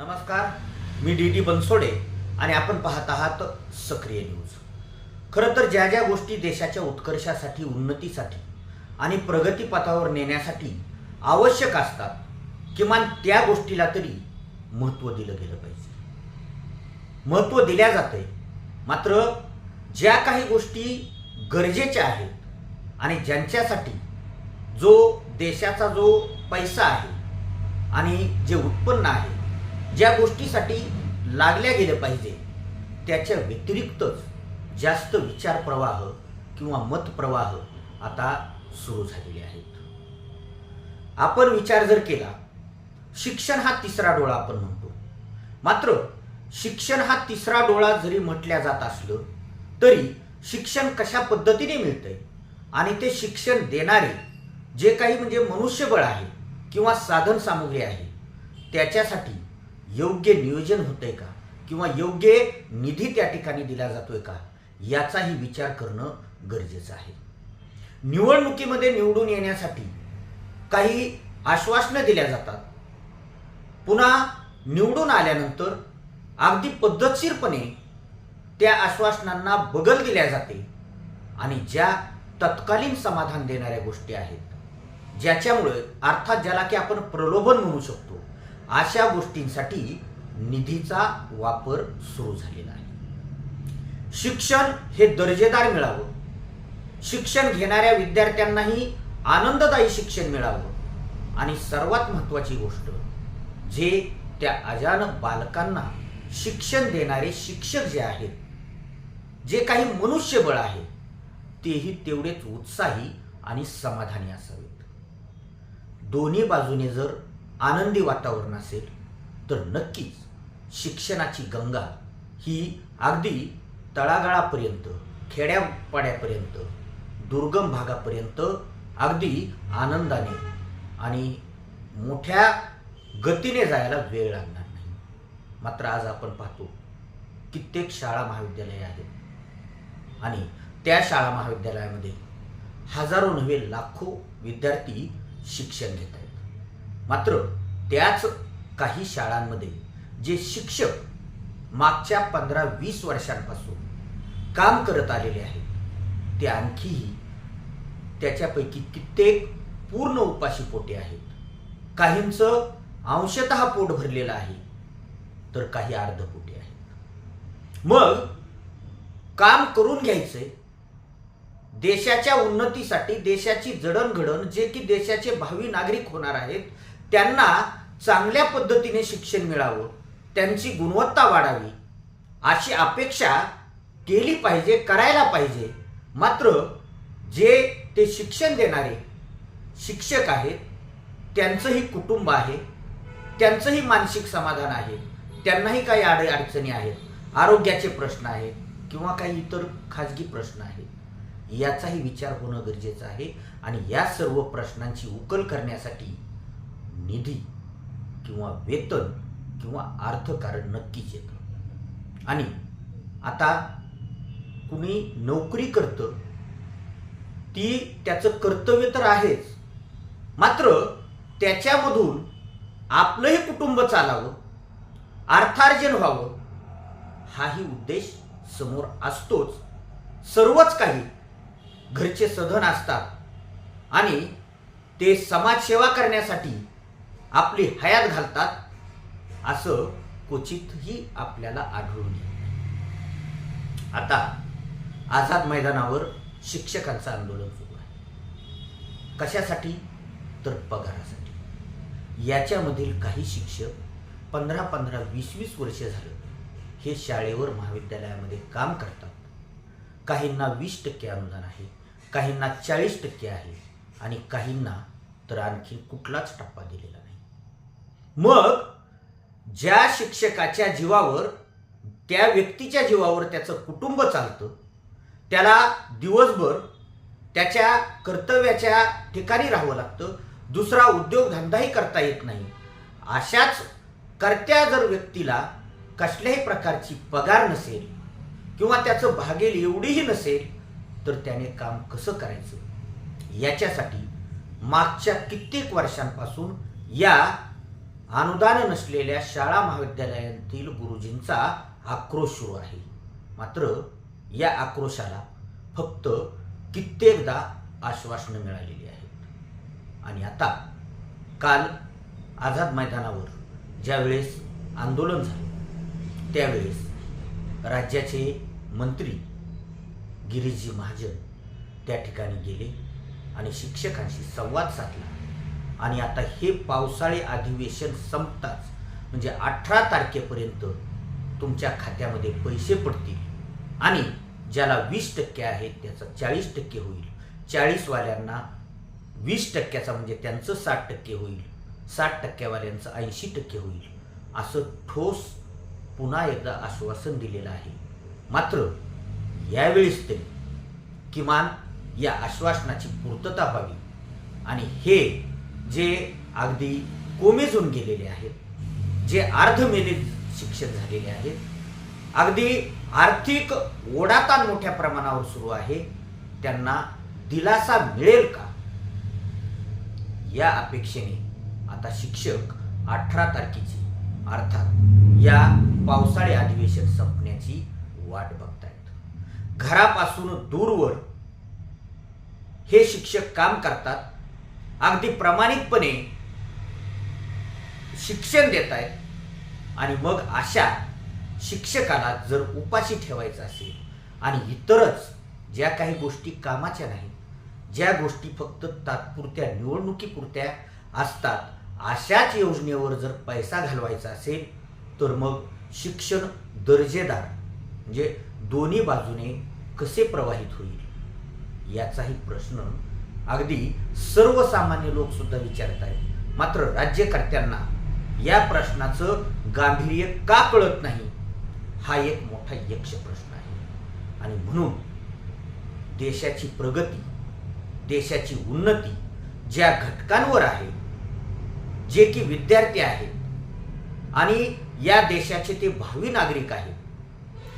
नमस्कार मी D D Bansode आणि आपण पाहत आहात सक्रिय न्यूज. खरं तर ज्या ज्या गोष्टी देशाच्या उत्कर्षासाठी उन्नतीसाठी आणि प्रगतीपथावर नेण्यासाठी आवश्यक असतात किमान त्या गोष्टीला तरी महत्त्व दिलं गेलं पाहिजे. महत्त्व दिल्या जाते मात्र ज्या काही गोष्टी गरजेच्या आहेत आणि ज्यांच्यासाठी जो देशाचा जो पैसा आहे आणि जे उत्पन्न आहे ज्या गोष्टीसाठी लागल्या गेलं पाहिजे त्याच्या व्यतिरिक्तच जास्त विचार प्रवाह किंवा मत प्रवाह आता सुरू झालेले आहेत. आपण विचार जर केला शिक्षण हा तिसरा डोळा आपण म्हणतो. मात्र शिक्षण हा तिसरा डोळा जरी म्हटल्या जात असलं तरी शिक्षण कशा पद्धतीने मिळतंय आणि ते शिक्षण देणारे जे काही म्हणजे मनुष्यबळ आहे किंवा साधन सामुग्री आहे त्याच्यासाठी योग्य नियोजन होतंय का? किंवा योग्य निधी त्या ठिकाणी दिला जातोय का? याचाही विचार करणं गरजेचं आहे. निवडणुकीमध्ये निवडून येण्यासाठी काही आश्वासनं दिल्या जातात. पुन्हा निवडून आल्यानंतर अगदी पद्धतशीरपणे त्या आश्वासनांना बगल दिल्या जाते आणि ज्या तत्कालीन समाधान देणाऱ्या गोष्टी आहेत ज्याच्यामुळे अर्थात ज्याला की आपण प्रलोभन म्हणू शकतो अशा गोष्टींसाठी निधीचा वापर सुरू झालेला आहे. शिक्षण हे दर्जेदार मिळावं. शिक्षण घेणाऱ्या विद्यार्थ्यांनाही आनंददायी शिक्षण मिळावं. आणि सर्वात महत्वाची गोष्ट जे त्या अजानक बालकांना शिक्षण देणारे शिक्षक जे आहेत जे काही मनुष्यबळ आहे तेही तेवढेच उत्साही आणि समाधानी असावेत. दोन्ही बाजूने जर आनंदी वातावरण असेल तर नक्कीच शिक्षणाची गंगा ही अगदी तळागाळापर्यंत खेड्यापाड्यापर्यंत दुर्गम भागापर्यंत अगदी आनंदाने आणि मोठ्या गतीने जायला वेळ लागणार नाही. मात्र आज आपण पाहतो कित्येक शाळा महाविद्यालये आहेत आणि त्या शाळा महाविद्यालयामध्ये हजारो नव्हे लाखो विद्यार्थी शिक्षण घेतात मात्र त्याच काही शाळांमध्ये जे शिक्षक मागच्या पंधरा वीस वर्षांपासून काम करत आलेले आहेत ते आणखीही त्याच्यापैकी कित्येक पूर्ण उपाशी पोटे आहेत. काहींचं अंशत पोट भरलेलं आहे तर काही अर्धपोटी आहेत. मग काम करून घ्यायचंय देशाच्या उन्नतीसाठी देशाची जडणघडण जे की देशाचे भावी नागरिक होणार आहेत त्यांना चांगल्या पद्धतीने शिक्षण मिळावं त्यांची गुणवत्ता वाढावी अशी अपेक्षा केली पाहिजे करायला पाहिजे. मात्र जे ते शिक्षण देणारे शिक्षक आहेत त्यांचंही कुटुंब आहे त्यांचंही मानसिक समाधान आहे त्यांनाही काही आड अडचणी आहेत आरोग्याचे प्रश्न आहेत किंवा काही इतर खाजगी प्रश्न आहेत याचाही विचार होणं गरजेचं आहे. आणि या सर्व प्रश्नांची उकल करण्यासाठी निधी किंवा वेतन किंवा अर्थकारण नक्कीच येतं. आणि आता कुणी नोकरी करतं ती त्याचं कर्तव्य तर आहेच. मात्र त्याच्यामधून आपलंही कुटुंब चालावं अर्थार्जन व्हावं हाही उद्देश समोर असतोच. सर्वच काही घरचे सधन असतात आणि ते समाजसेवा करण्यासाठी आपली हयात घालतात असं क्वचितही आपल्याला आढळून येत आता आझाद मैदानावर शिक्षकांचं आंदोलन सुरू आहे. कशासाठी? तर पगारासाठी. याच्यामधील काही शिक्षक पंधरा पंधरा वीस वीस वर्ष झालं हे शाळेवर महाविद्यालयामध्ये काम करतात. काहींना वीस टक्के अनुदान आहे काहींना चाळीस टक्के आहे आणि काहींना तर आणखी कुठलाच टप्पा दिलेला नाही. मग ज्या शिक्षकाच्या जीवावर त्या व्यक्तीच्या जीवावर त्याचं कुटुंब चालतं त्याला दिवसभर त्याच्या कर्तव्याच्या ठिकाणी राहावं लागतं दुसरा उद्योगधंदाही करता येत नाही. अशाच कर्त्या जर व्यक्तीला कसल्याही प्रकारची पगार नसेल किंवा त्याचं भागेल एवढीही नसेल तर त्याने काम कसं करायचं? याच्यासाठी मागच्या कित्येक वर्षांपासून या अनुदान नसलेल्या शाळा महाविद्यालयातील गुरुजींचा आक्रोश सुरू आहे. मात्र या आक्रोशाला फक्त कित्येकदा आश्वासनं मिळालेली आहेत. आणि आता काल आझाद मैदानावर ज्यावेळेस आंदोलन झालं त्यावेळेस राज्याचे मंत्री गिरीजी महाजन त्या ठिकाणी गेले आणि शिक्षकांशी संवाद साधला. आणि आता हे पावसाळी अधिवेशन संपताच. म्हणजे अठरा तारखेपर्यंत तुमच्या खात्यामध्ये पैसे पडतील. आणि ज्याला वीस टक्के आहेत त्याचा चाळीस टक्के होईल. चाळीसवाल्यांना वीस टक्क्याचा म्हणजे त्यांचं साठ टक्के होईल. साठ टक्क्यावाल्यांचं ऐंशी टक्के होईल. असं ठोस पुन्हा एकदा आश्वासन दिलेलं आहे. मात्र यावेळेस तरी किमान या आश्वासनाची पूर्तता व्हावी. आणि हे जे अगदी कोमेजून गेलेले आहेत जे अर्धमेलित शिक्षण झालेले आहेत अगदी आर्थिक ओढाताण मोठ्या प्रमाणावर सुरू आहे त्यांना दिलासा मिळेल का? या अपेक्षेने आता शिक्षक अठरा तारखेची अर्थात या पावसाळी अधिवेशन संपण्याची वाट बघतायत. घरापासून दूरवर हे शिक्षक काम करतात अगदी प्रामाणिकपणे शिक्षण देत आहेत आणि मग अशा शिक्षकाला जर उपाशी ठेवायचं असेल आणि इतरच ज्या काही गोष्टी कामाच्या नाहीत ज्या गोष्टी फक्त तात्पुरत्या निवडणुकीपुरत्या असतात अशाच योजनेवर जर पैसा घालवायचा असेल तर मग शिक्षण दर्जेदार म्हणजे दोन्ही बाजूने कसे प्रवाहित होईल याचाही प्रश्न अगदी सर्वसामान्य लोक सुद्धा विचारत आहेत. मात्र राज्यकर्त्यांना या प्रश्नाचं गांभीर्य का कळत नाही? हा एक मोठा यक्ष प्रश्न आहे. आणि म्हणून देशाची प्रगती देशाची उन्नती ज्या घटकांवर आहे जे की विद्यार्थी आहेत आणि या देशाचे ते भावी नागरिक आहेत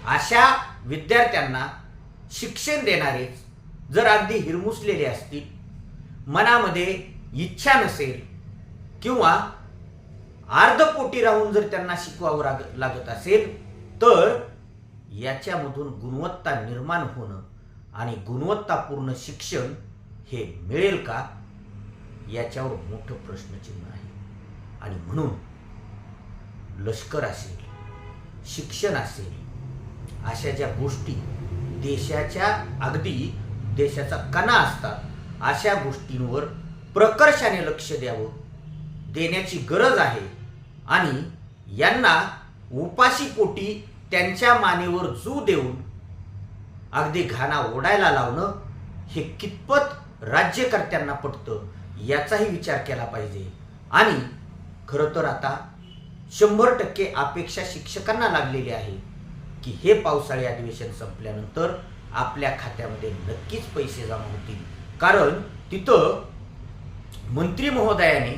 अशा विद्यार्थ्यांना शिक्षण देणारेच जर अगदी हिरमुसलेले असतील मनामध्ये इच्छा नसेल किंवा अर्धपोटी राहून जर त्यांना शिकवावं लाग- लागत असेल तर याच्यामधून गुणवत्ता निर्माण होणं आणि गुणवत्तापूर्ण शिक्षण हे मिळेल का? याच्यावर मोठं प्रश्नचिन्ह आहे. आणि म्हणून लष्कर असेल शिक्षण असेल अशा ज्या गोष्टी देशाच्या अगदी देशाचा कणा असतात अशा गोष्टींवर प्रकर्षाने लक्ष द्यावं देण्याची गरज आहे. आणि यांना उपाशी पोटी त्यांच्या मानेवर जू देऊन अगदी घाणा ओढायला लावणं हे कितपत राज्यकर्त्यांना पटतं याचाही विचार केला पाहिजे. आणि खरं तर आता शंभर टक्के अपेक्षा शिक्षकांना लागलेली आहे की हे पावसाळी अधिवेशन संपल्यानंतर आपल्या खात्यामध्ये नक्कीच पैसे जमा होतील. कारण तिथं मंत्री महोदयाने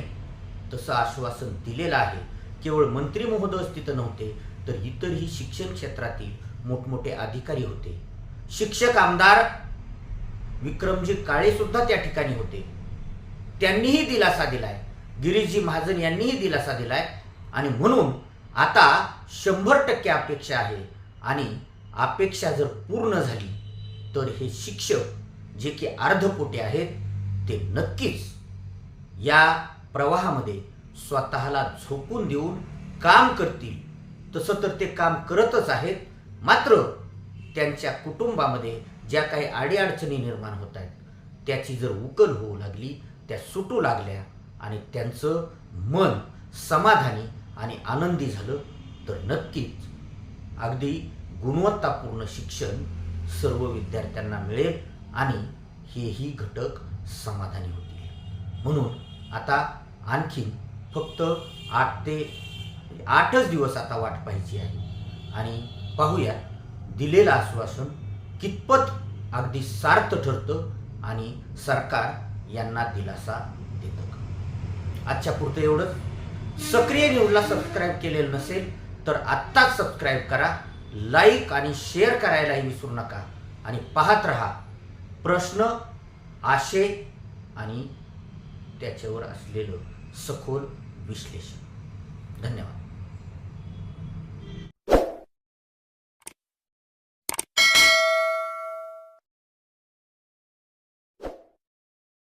तसं आश्वासन दिलेलं आहे. केवळ मंत्री महोदयच तिथं नव्हते तर इतरही शिक्षण क्षेत्रातील मोठमोठे अधिकारी होते. शिक्षक आमदार विक्रमजी काळे सुद्धा त्या ठिकाणी होते. त्यांनीही दिलासा दिलाय. गिरीशजी महाजन यांनीही दिलासा दिलाय. आणि म्हणून आता शंभर टक्के अपेक्षा आहे. आणि अपेक्षा जर पूर्ण झाली तर हे शिक्षक जे की अर्धपोटे आहेत ते नक्कीच या प्रवाहामध्ये स्वतःला झोकून देऊन काम करतील. तसं तर ते काम करतच आहेत मात्र त्यांच्या कुटुंबामध्ये ज्या काही अडीअडचणी निर्माण होत आहेत त्याची जर उकल होऊ लागली त्या सुटू लागल्या आणि त्यांचं मन समाधानी आणि आनंदी झालं तर नक्कीच अगदी गुणवत्तापूर्ण शिक्षण सर्व विद्यार्थ्यांना मिळेल. आणि हेही घटक समाधानी होतील. म्हणून आता आणखीन फक्त आठ ते आठच दिवस आता वाट पाहायची आहे. आणि पाहूया दिलेलं आश्वासन कितपत अगदी सार्थ ठरतं आणि सरकार यांना दिलासा देतं का? आजच्या पुरतं एवढंच. सक्रिय न्यूजला सबस्क्राईब केलेलं नसेल तर आत्ताच सबस्क्राईब करा लाईक आणि शेअर करायलाही विसरू नका. आणि पाहत रहा प्रश्न आशय आणि त्याच्यावर असलेलं सखोल विश्लेषण. धन्यवाद.